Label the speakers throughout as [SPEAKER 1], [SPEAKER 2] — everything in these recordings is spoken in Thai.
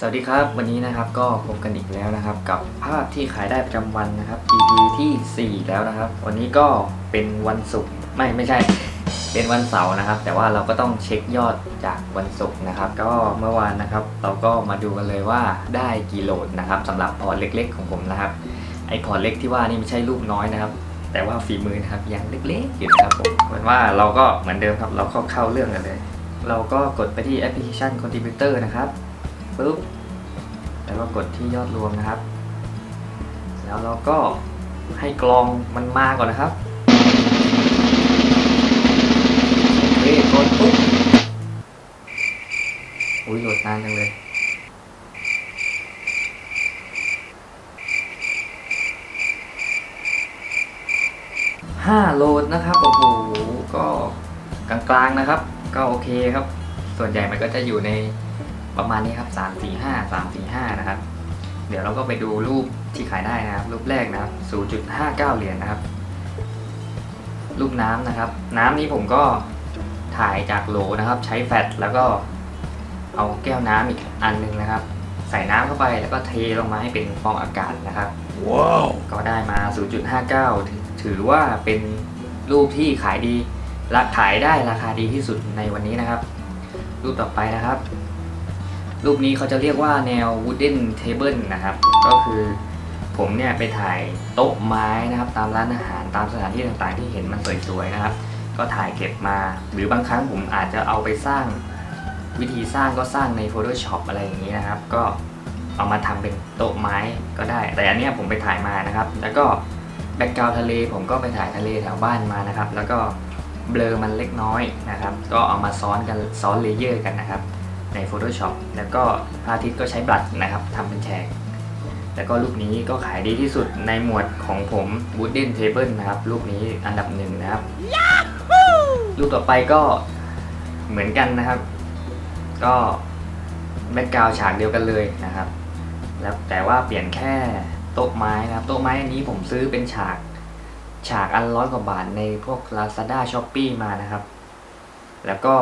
[SPEAKER 1] สวัสดีครับ วันนี้นะครับก็พบกันอีกแล้วนะครับ กับภาพที่ขายได้ประจำวันนะครับ EP ที่ 4 แล้วนะครับ วันนี้ก็เป็นวันศุกร์ไม่ไม่ใช่ เป็นวันเสาร์นะครับ แต่ว่าเราก็ต้องเช็คยอดจากวันศุกร์นะครับ ก็เมื่อวานนะครับ เราก็มาดูกันเลยว่าได้กี่โหลดนะครับสำหรับพอร์ตเล็ก ๆ ของผมนะครับไอพอร์ตเล็กที่ว่านี่ไม่ใช่รูปน้อยนะครับ แต่ว่าฝีมือนะครับยังเล็กๆอยู่นะครับผมเหมือนว่าเราก็เหมือนเดิมครับ เราเข้าเข้าเรื่องกันเลย เราก็กดไปที่แอปพลิเคชัน Contributor นะครับ ปุ๊บแล้วก็กดที่ยอดรวมนะครับ แล้วเราก็ให้กรองมันมาก่อนนะครับโอเคกดปุ๊บอุ้ยโหลดนานจังเลยห้าโหลดนะครับโอ้โหก็กลางๆนะครับ ก็โอเคครับ ส่วนใหญ่มันก็จะอยู่ใน ประมาณนี้ครับ3 4 5 3 4 5นะครับ เดี๋ยวเราก็ไปดูรูปที่ขายได้นะครับ รูปแรกนะครับ0.59เหรียญนะครับ รูปน้ำนะครับ น้ำนี้ผมก็ถ่ายจากโหลนะครับ ใช้แฟลชแล้วก็เอาแก้วน้ำอีกอันหนึงนะครับ ใส่น้ำเข้าไปแล้วก็เทลงมาให้เป็นฟองอากาศนะครับ
[SPEAKER 2] ว้าว
[SPEAKER 1] ก็ได้มา 0.59 ถือถือว่าเป็นรูปที่ขายดีและขายได้ราคาดีที่สุดในวันนี้นะครับ รูปต่อไปนะครับ รูปนี้เขาจะเรียกว่าแนว wooden table นะครับ ก็คือผมเนี่ยไปถ่ายโต๊ะไม้นะครับ ตามร้านอาหารตามสถานที่ต่างๆ ที่เห็นมันสวยๆนะครับ ก็ถ่ายเก็บมา หรือบางครั้งผมอาจจะเอาไปสร้างวิธีสร้างก็สร้างใน Photoshop อะไรอย่างนี้นะครับ ก็เอามาทำเป็นโต๊ะไม้ก็ได้ แต่อันเนี้ยผมไปถ่ายมานะครับ แล้วก็แบ็กกราวทะเลผมก็ไปถ่ายทะเลแถวบ้านมานะครับ แล้วก็เบลอมันเล็กน้อยนะครับ ก็เอามาซ้อนกันซ้อนเลเยอร์กันนะครับ ใน Photoshop แล้วก็พระอาทิตย์ก็ใช้บลัชนะครับทำเป็นแฉกแล้วก็รูปนี้ก็ขายดีที่สุดในหมวดของผม Wooden Table นะครับรูปนี้อันดับหนึ่งนะครับ รูปต่อไปก็เหมือนกันนะครับ ก็แบ็กกราวฉากเดียวกันเลยนะครับ แล้วแต่ว่าเปลี่ยนแค่โต๊ะไม้นะครับ โต๊ะไม้อันนี้ผมซื้อเป็นฉากฉากอันร้อยกว่าบาทในพวก Lazada Shopee มานะครับ แล้วก็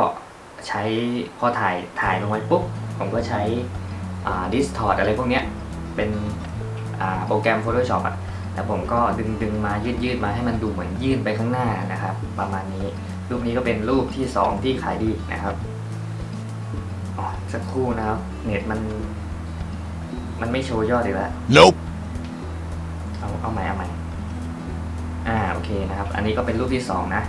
[SPEAKER 1] ใช้พอถ่ายถ่ายลงไปปุ๊บ ผมก็ใช้อ่า distort อะไรพวกเนี้ย เป็นอ่าโปรแกรม Photoshop อะแล้วผมก็ดึงดึงมายืดยืดมาให้มันดูเหมือนยื่นไปข้างหน้านะครับ ประมาณนี้ รูปนี้ก็เป็นรูปที่ 2 ที่ขายดีนะครับอ๋อสักครู่นะครับ เน็ตมัน มันไม่โชว์ยอดอีกแล้ว
[SPEAKER 2] nope
[SPEAKER 1] เอาเอาใหม่เอาใหม่อ่าโอเคนะครับ อันนี้ก็เป็นรูปที่ 2 นะ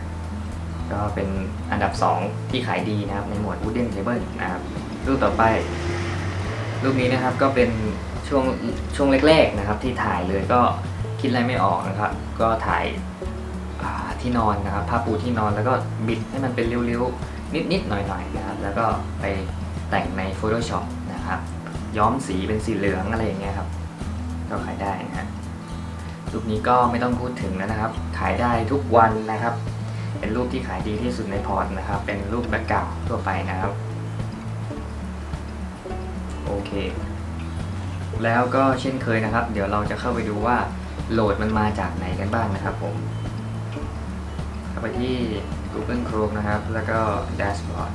[SPEAKER 1] ก็เป็นอันดับ 2 ที่ขายดีนะครับในหมวด Wooden Table นะครับรูปต่อไป รูปนี้นะครับก็เป็นช่วงช่วงแรกๆนะครับ ที่ถ่ายเลยก็คิดอะไรไม่ออกนะครับ ก็ถ่ายาที่นอนนะครับผ้าปูที่นอนแล้วก็บิดให้มันเป็นริ้วๆ นิดๆหน่อยๆนะครับ แล้วก็ไปแต่งใน Photoshop นะครับย้อมสีเป็นสีเหลืองอะไรอย่างเงี้ยครับก็ขายได้นะฮะรูปนี้ก็ไม่ต้องพูดถึงแล้วนะครับ ขายได้ทุกวันนะครับ เป็นรูปที่ขายดีที่สุดในพอร์ตนะครับ เป็นรูปแบ็กกราวทั่วไปนะครับ โอเค แล้วก็เช่นเคยนะครับ เดี๋ยวเราจะเข้าไปดูว่าโหลดมันมาจากไหนกันบ้างนะครับผม เข้าไปที่ Google Chrome นะครับ แล้วก็ Dashboard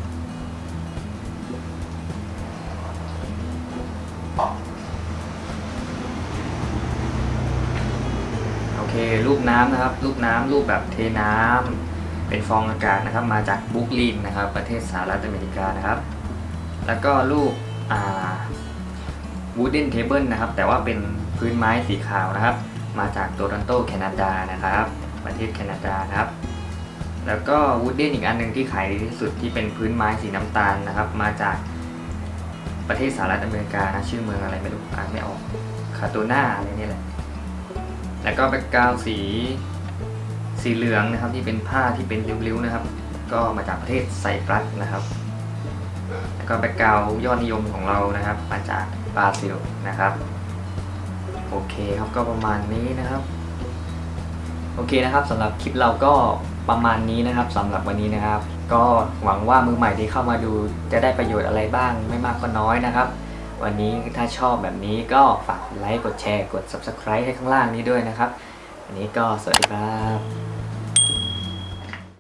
[SPEAKER 1] โอเค รูปน้ำนะครับ รูปน้ำรูปแบบเทน้ำ เป็นฟองอากาศนะครับ มาจากบุกลินนะครับ ประเทศสหรัฐอเมริกานะครับ แล้วก็รูปอ่า wooden table นะครับ แต่ว่าเป็นพื้นไม้สีขาวนะครับ มาจากโตรอนโตแคนาดานะครับ ประเทศแคนาดานะครับ แล้วก็ wooden อีกอันหนึ่งที่ขายดีที่สุดที่เป็นพื้นไม้สีน้ำตาลนะครับ มาจากประเทศสหรัฐอเมริกานะชื่อเมืองอะไรไม่รู้อ่านไม่ออกคาโตนาอะไรนี่แหละ แล้วก็แบ็กกราวสี สีเหลืองนะครับที่เป็นผ้าที่เป็นริ้วๆนะครับ ก็มาจากประเทศไซปรัสนะครับแล้วก็แบ็กกราวด์ยอดนิยมของเรานะครับ มาจากบราซิลนะครับโอเคครับก็ประมาณนี้นะครับโอเคนะครับสำหรับคลิปเราก็ประมาณนี้นะครับสำหรับวันนี้นะครับ ก็หวังว่ามือใหม่ที่เข้ามาดูจะได้ประโยชน์อะไรบ้าง ไม่มากก็น้อยนะครับ วันนี้ถ้าชอบแบบนี้ก็ฝากไลค์กดแชร์กด Subscribe ให้ข้างล่างนี้ด้วยนะครับ นี้ก็สวัสดีครับ